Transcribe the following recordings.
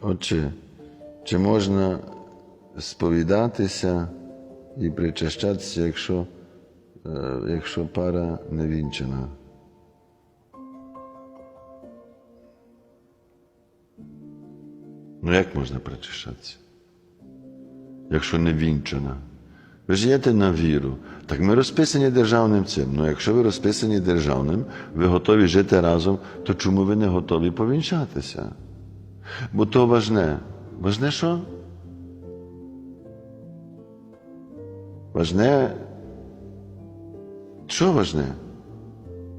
Отже, чи можна сповідатися і причащатися, якщо, е, якщо пара не вінчана? Ну як можна причащатися? Якщо не вінчана? Ви ж єте на віру. Так ми розписані державним цим. Ну якщо ви розписані державним, ви готові жити разом, то чому ви не готові повінчатися? Бо то важне. Важне що? Важне. Що важне?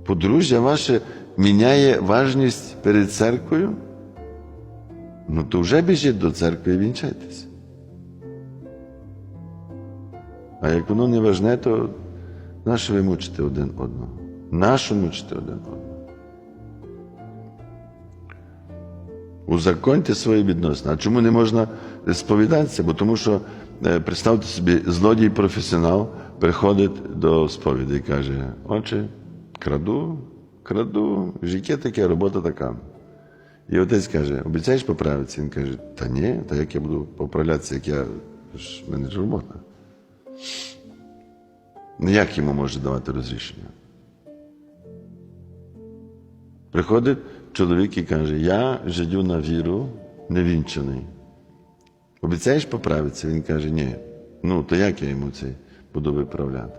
Подружжя ваше міняє важність перед церквою? Ну то вже біжіть до церкви і вінчайтеся. А як воно не важне, то нащо ви мучите один одного? Нащо мучите один одного? Узаконьте свої відносини. А чому не можна сповідатися? Бо тому що, е, представте собі, злодій професіонал приходить до сповіді і каже: Отче, краду, краду, життя таке, робота така. І отець каже: обіцяєш поправитися? Він каже, та ні, та як я буду поправлятися, як я ж мене ж робота. Як йому може давати розрішення? Приходить чоловік і каже: Я жидю на віру, невінчений. Обіцяєш поправитися? Він каже, ні. Ну, то як я йому це буду виправляти?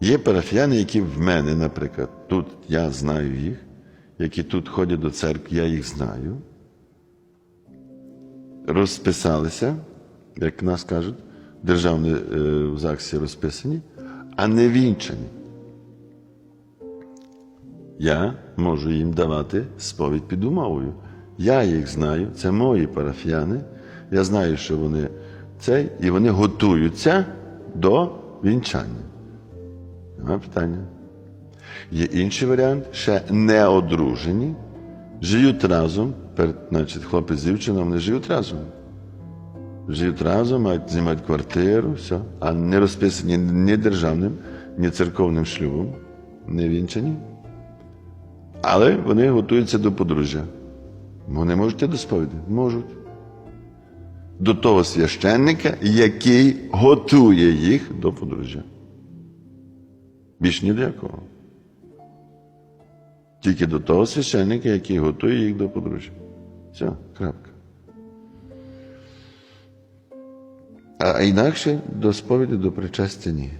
Є парафіяни, які в мене, наприклад, тут я знаю їх, які тут ходять до церкви, я їх знаю. Розписалися, як нас кажуть, державні е, в ЗАГСі розписані, а не вінчані. Я можу їм давати сповідь під умовою. Я їх знаю, це мої парафіяни. Я знаю, що вони цей, і вони готуються до вінчання. Нема питання. Є інший варіант, ще не одружені, живуть разом, пер- значить, хлопець з дівчиною, вони живуть разом. Живуть разом, мають знімають квартиру, все, а не розписані ні державним, ні церковним шлюбом, не вінчані. Але вони готуються до подружжя. Вони можуть до сповіді? Можуть. До того священника, який готує їх до подружжя. Більш ні до якого. Тільки до того священника, який готує їх до подружжя. Все, крапка. А інакше до сповіді, до причастя ні.